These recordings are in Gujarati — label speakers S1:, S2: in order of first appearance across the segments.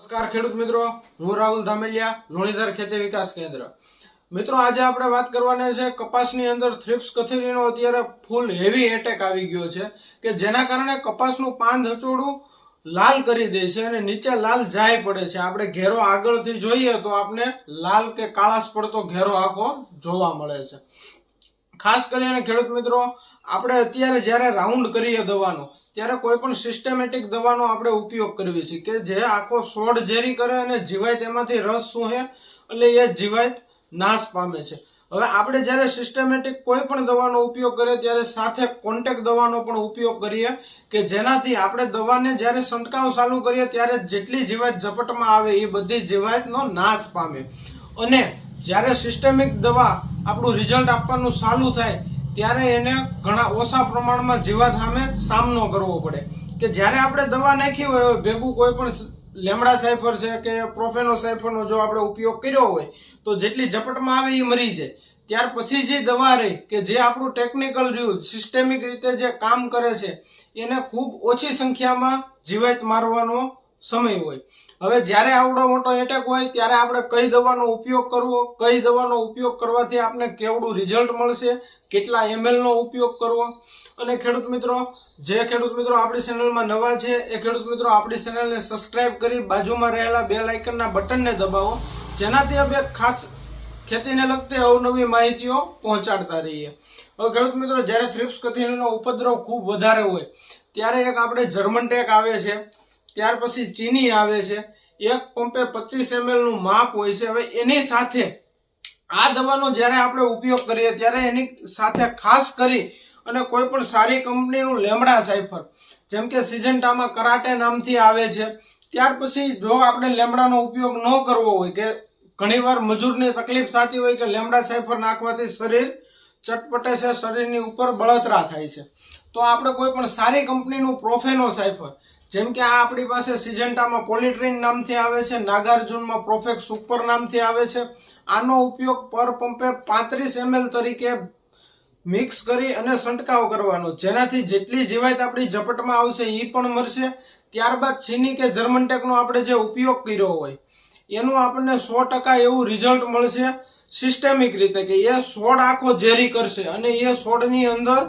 S1: નમસ્કાર ખેડૂત મિત્રો, હું રાહુલ ધામેલિયા લોણીધર ખેતી વિકાસ કેન્દ્ર. મિત્રો, આજે આપણે વાત કરવાની છે કપાસની અંદર થ્રિપ્સ કથેરીનો. અત્યારે ફૂલ હેવી એટેક આવી ગયો છે કે જેના કારણે કપાસનું પાન હચોડું લાલ કરી દે છે અને નીચે લાલ જાય પડે છે. આપણે ઘેરો આગળથી જોઈએ તો આપણે લાલ કે કાળાશ પડતો ઘેરો આખો જોવા મળે છે. ખાસ કરીને ખેડૂત મિત્રો આપણે અત્યારે જ્યારે રાઉન્ડ કરીએ દવાનો, ત્યારે કોઈ પણ સિસ્ટમેટિક દવાનો આપણે ઉપયોગ કરીએ છીએ કે જે આખો સોડ ઝેરી કરે અને જીવાય એમાંથી રસ સૂહે એટલે એ જીવાત નાશ પામે છે. હવે આપણે જ્યારે સિસ્ટમેટિક કોઈ પણ દવાનો ઉપયોગ કરીએ, ત્યારે સાથે કોન્ટેક દવાનો પણ ઉપયોગ કરીએ કે જેનાથી આપણે દવાને જ્યારે છંટકાવ ચાલુ કરીએ, ત્યારે જેટલી જીવાત ઝપટમાં આવે એ બધી જીવાતનો નાશ પામે. અને જ્યારે સિસ્ટમિક દવા આપણું રિઝલ્ટ આપવાનું ચાલુ થાય ત્યારે એને ઘણા ઓછા પ્રમાણમાં જીવાત સામે સામનો કરવો પડે. કે જ્યારે આપણે દવા નાખી હોય ભેગું કોઈ પણ લેમડા સાયફર છે કે પ્રોફેનો સાયફરનો જો આપણે ઉપયોગ કર્યો હોય, તો જેટલી ઝપટમાં આવે એ મરી જાય. ત્યાર પછી જે દવા રહી, કે જે આપણું ટેકનિકલ રહ્યું, સિસ્ટેમિક રીતે જે કામ કરે છે, એને ખૂબ ઓછી સંખ્યામાં જીવાત મારવાનો સમય હોય. હવે જ્યારે આવડો મોટો એટેક હોય ત્યારે આપણે કઈ દવાનો ઉપયોગ કરવો, કઈ દવાનો ઉપયોગ કરવાથી આપણે કેવડું રિઝલ્ટ મળશે, કેટલા એમએલનો ઉપયોગ કરવો. અને ખેડૂત મિત્રો, જે ખેડૂત મિત્રો આપણી ચેનલમાં નવા છે, એ ખેડૂત મિત્રો આપણી ચેનલને સબસ્ક્રાઇબ કરી બાજુમાં રહેલા બે આઇકનના બટનને દબાવો. જેનાથી અમે ખાસ ખેતીને લગતી અવનવી માહિતીઓ પહોંચાડતા રહીએ. હવે ખેડૂત મિત્રો, જ્યારે થ્રિપ્સ કથીનો ઉપદ્રવ ખૂબ વધારે હોય, ત્યારે એક આપણે જર્મન ટેક આવે છે. ત્યાર પછી ચીની આવે છે. એક પંપે પચીસ એમએલનું માપ હોય છે. હવે એની સાથે આ દવાનો જ્યારે આપણે ઉપયોગ કરીએ ત્યારે એની સાથે ખાસ કરી અને કોઈ પણ સારી કંપનીનું લેમડા સાયફર જેમ કે સિજન્ટામાં કરાટે નામથી આવે છે. ત્યાર પછી જો આપણે લેમડાનો ઉપયોગ ન કરવો હોય કે ઘણીવાર મજૂરની તકલીફ થતી હોય કે લેમડા સાયફર નાખવાથી શરીર ચટપટે છે, શરીરની ઉપર બળતરા થાય છે. તો આપણે કોઈ પણ સારી કંપનીનું પ્રોફેનો સાયફર જેમ કે આ આપણી પાસે સિજન્ટામાં પોલિટ્રીન નામથી આવે છે, નાગાર્જુનમાં પ્રોફેક્સ સુપર નામથી આવે છે. આનો ઉપયોગ પર પંપે પાંત્રીસ એમએલ તરીકે મિક્સ કરી અને છંટકાવ કરવાનો. જેનાથી જેટલી જીવાત આપણી ઝપટમાં આવશે એ પણ મરશે. ત્યારબાદ ચીની કે જર્મનટેકનો આપણે જે ઉપયોગ કર્યો હોય, એનું આપણને સો ટકા એવું રિઝલ્ટ મળશે સિસ્ટેમિક રીતે કે એ છોડ આખો ઝેરી કરશે અને એ છોડની અંદર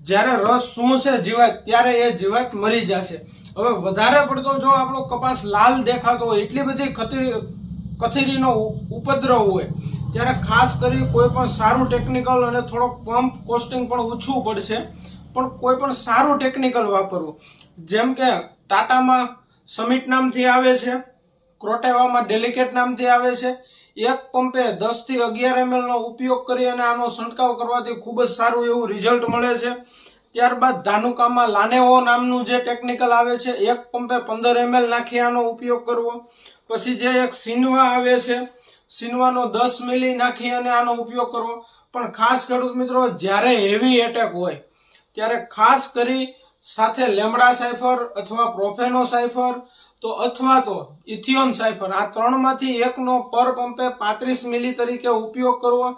S1: જ્યારે રસ શું છે જીવાત, ત્યારે એ જીવાત મરી જશે. હવે વધારે પડતો જો આપણો કપાસ લાલ દેખાતો હોય, એટલી બધી ખતી કથેરીનો ઉપદ્રવ હોય, ત્યારે ખાસ કરી કોઈ પણ સારું ટેકનિકલ અને થોડોક પંપ કોસ્ટિંગ પણ ઓછું પડશે. પણ કોઈ પણ સારું ટેકનિકલ વાપરવું. જેમ કે ટાટામાં સમિટ નામથી આવે છે, ક્રોટેવામાં ડેલિકેટ નામથી આવે છે. એક પંપે દસથી અગિયાર એમએલનો ઉપયોગ કરી અને આનો છંટકાવ કરવાથી ખૂબ જ સારું એવું રિઝલ્ટ મળે છે. ત્યારબાદ ધાનુકામાં લાનેવો નામનું જે ટેકનિકલ આવે છે, એક પંપે પંદર એમએલ નાખી આનો ઉપયોગ કરવો. પછી જે એક સિનવા આવે છે, સિનવાનો દસ મિલી નાખી અને આનો ઉપયોગ કરવો. પણ ખાસ ખેડૂત મિત્રો, જ્યારે હેવી એટેક હોય, ત્યારે ખાસ કરી સાથે લેમડા સાયફર અથવા પ્રોફેનો સાયફર તો અથવા તો ઇથિયોન સાયફર આ ત્રણમાંથી એકનો પર પંપે પાંત્રીસ મિલી તરીકે ઉપયોગ કરવો,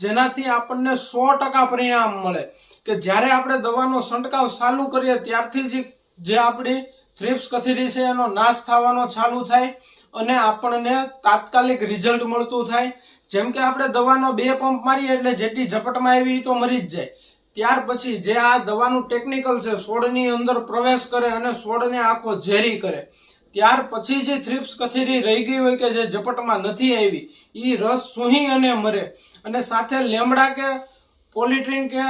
S1: જેનાથી આપણને સો ટકા પરિણામ મળે. કે જ્યારે આપણે દવાનો છંટકાવ ચાલુ કરીએ, ત્યારથી જ જે આપણી થ્રિપ્સ કથીરી છે, એનો નાશ થવાનો ચાલુ થાય અને આપણને તાત્કાલિક રિઝલ્ટ મળતું થાય. જેમ કે આપણે દવાનો બે પંપ મારીએ એટલે જેટલી ઝપટમાં આવી તો મરી જ જાય. ત્યાર પછી જે આ દવાનું ટેકનિકલ છે છોડની અંદર પ્રવેશ કરે અને છોડને આખો ઝેરી કરે. ત્યાર પછી જે થ્રિપ્સ કથેરી રહી ગઈ હોય કે જે ઝપટમાં નથી આવી એ રસ સૂહી અને મરે. અને સાથે લેમડા કે પોલિટ્રીન કે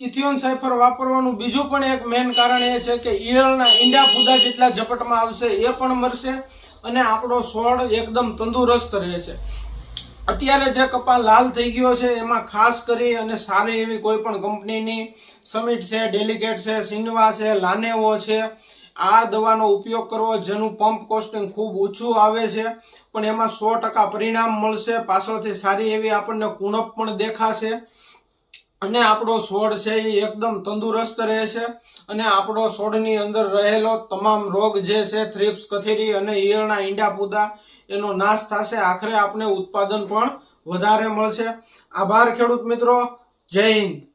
S1: ઇથિયોન સાયફર વાપરવાનું બીજું પણ એક મેઇન કારણ એ છે કે ઈયળના ઈંડા ફૂદા જેટલા ઝપટમાં આવશે એ પણ મરશે અને આપણો સોળ એકદમ તંદુરસ્ત રહેશે. અત્યારે જે કપા લાલ થઈ ગયો છે, એમાં ખાસ કરી અને સારી એવી કોઈ પણ કંપનીની, સમિટ છે ડેલિકેટ છે સિનવા છે, લાનેવો છે, આ દવાનો ઉપયોગ કરવો જેનું પંપ કોસ્ટિંગ ખૂબ ઓછું આવે છે, પણ એમાં સો ટકા પરિણામ મળશે, પાછળથી સારી એવી આપણને કુણપ પણ દેખાશે. અને આપણો છોડ છે એ એકદમ તંદુરસ્ત રહેશે અને આપણો છોડની અંદર રહેલો તમામ રોગ જે છે, થ્રિપ્સ, કથેરી અને ઈયળના ઈંડા પૂદા એનો નાશ થશે. આખરે આપણે ઉત્પાદન પણ વધારે મળશે. આભાર ખેડૂત મિત્રો. જય હિન્દ.